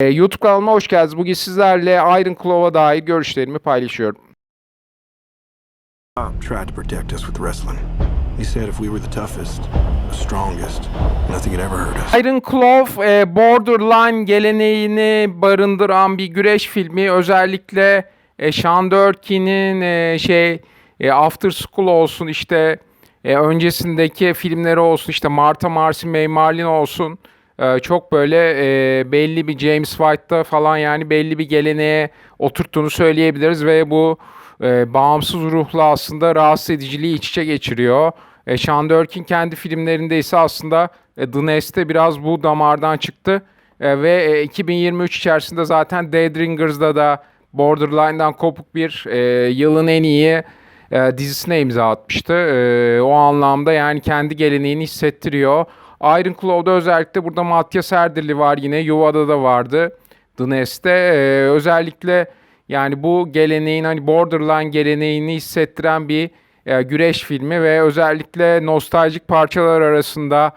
Ee, YouTube kanalıma hoş geldiniz. Bugün sizlerle Iron Claw'a dair görüşlerimi paylaşıyorum. Bob tried to protect us with wrestling. He said if we were the toughest, the strongest, nothing had ever hurt us. Iron Claw e, Borderline geleneğini barındıran bir güreş filmi. Özellikle e, Sean Durkee'nin e, şey e, After School olsun işte e, öncesindeki filmleri olsun işte Martha Marcy May Marlin olsun. E, çok böyle e, belli bir James White'da falan yani belli bir geleneğe oturttuğunu söyleyebiliriz ve bu e, bağımsız ruhla aslında rahatsız ediciliği iç içe geçiriyor. E, Sean Durkin kendi filmlerinde ise aslında e, The Nest'te biraz bu damardan çıktı. E, ve e, 2023 içerisinde zaten Dead Ringers'da da Borderline'dan kopuk bir yılın en iyi dizisine imza atmıştı. O anlamda yani kendi geleneğini hissettiriyor. Iron Claw'da özellikle burada Matyas Erdirli var yine. Yuva'da da vardı. The Nest'te. E, özellikle yani bu geleneğin hani borderline geleneğini hissettiren bir e, güreş filmi ve özellikle nostaljik parçalar arasında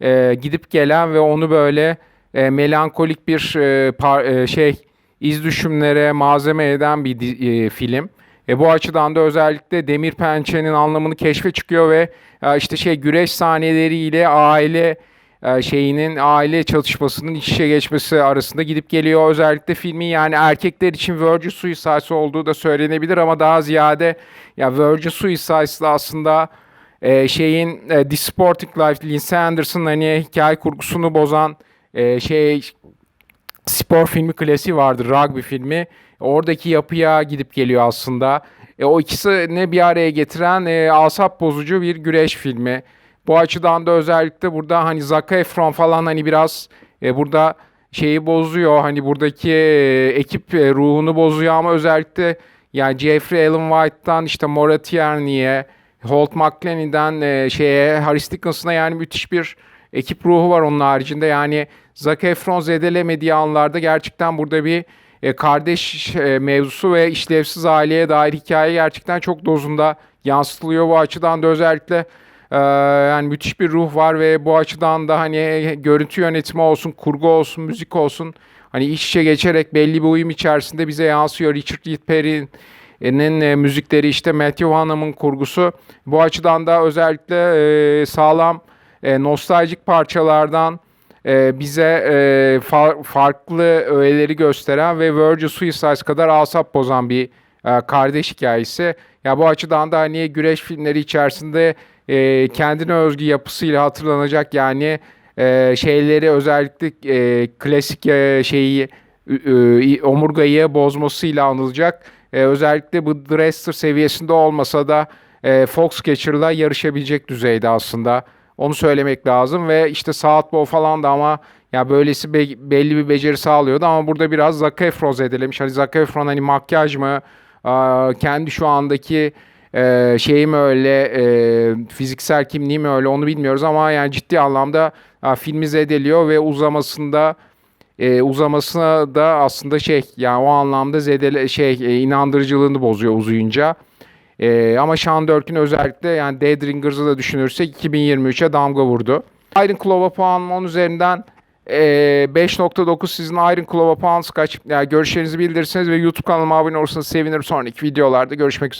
e, gidip gelen ve onu böyle e, melankolik bir e, par- e, şey iz düşümlere malzeme eden bir e, film. E, bu açıdan da özellikle demir pençenin anlamını keşfe çıkıyor ve e, işte şey güreş sahneleriyle aile e, şeyinin aile çatışmasının iç içe geçmesi arasında gidip geliyor. Özellikle filmin yani erkekler için Virgin Suicide olduğu da söylenebilir ama daha ziyade ya Virgin Suicide'da aslında e, şeyin e, The Sporting Life, Lindsay Anderson'ın hani hikaye kurgusunu bozan e, şey spor filmi klasiği vardır, rugby filmi. Oradaki yapıya gidip geliyor aslında. E, o ikisini bir araya getiren e, asap bozucu bir güreş filmi. Bu açıdan da özellikle burada hani Zac Efron falan hani biraz e, burada şeyi bozuyor. Hani buradaki e, ekip e, ruhunu bozuyor ama özellikle yani Jeffrey Allen White'tan işte Maura Tierney'e, Holt McClanahan'den e, şeye Harris Dickinson'a yani müthiş bir ekip ruhu var onun haricinde. Yani Zac Efron zedelemediği anlarda gerçekten burada bir e, kardeş e, mevzusu ve işlevsiz aileye dair hikaye gerçekten çok dozunda yansıtılıyor. Bu açıdan da özellikle e, yani müthiş bir ruh var ve bu açıdan da hani görüntü yönetimi olsun, kurgu olsun, müzik olsun hani iç içe geçerek belli bir uyum içerisinde bize yansıyor. Richard Lee Perry'nin e, müzikleri işte Matthew Vanham'ın kurgusu. Bu açıdan da özellikle e, sağlam e, nostaljik parçalardan e, bize e, fa- farklı öğeleri gösteren ve Virgil Suicide kadar asap bozan bir e, kardeş hikayesi. Ya bu açıdan da hani güreş filmleri içerisinde e, kendine özgü yapısıyla hatırlanacak yani e, şeyleri özellikle e, klasik e, şeyi e, omurgayı bozmasıyla anılacak. E, özellikle bu Dresser seviyesinde olmasa da e, Foxcatcher'la yarışabilecek düzeyde aslında. Onu söylemek lazım ve işte Southpaw falan da ama ya böylesi be- belli bir beceri sağlıyordu ama burada biraz Zac Efron zedelemiş. Hani Zac Efron hani makyaj mı, aa, kendi şu andaki e, şeyi mi öyle, e, fiziksel kimliği mi öyle onu bilmiyoruz ama yani ciddi anlamda aa, filmi zedeliyor ve uzamasında e, uzamasına da aslında şey yani o anlamda zedele şey e, inandırıcılığını bozuyor uzayınca. E, ama Sean Durkin özellikle yani Dead Ringers'ı da düşünürsek 2023'e damga vurdu. Iron Claw'a puanım 10 üzerinden e, 5.9 sizin Iron Claw'a puanınız kaç? Yani görüşlerinizi bildirirseniz ve YouTube kanalıma abone olursanız sevinirim. Sonraki videolarda görüşmek üzere.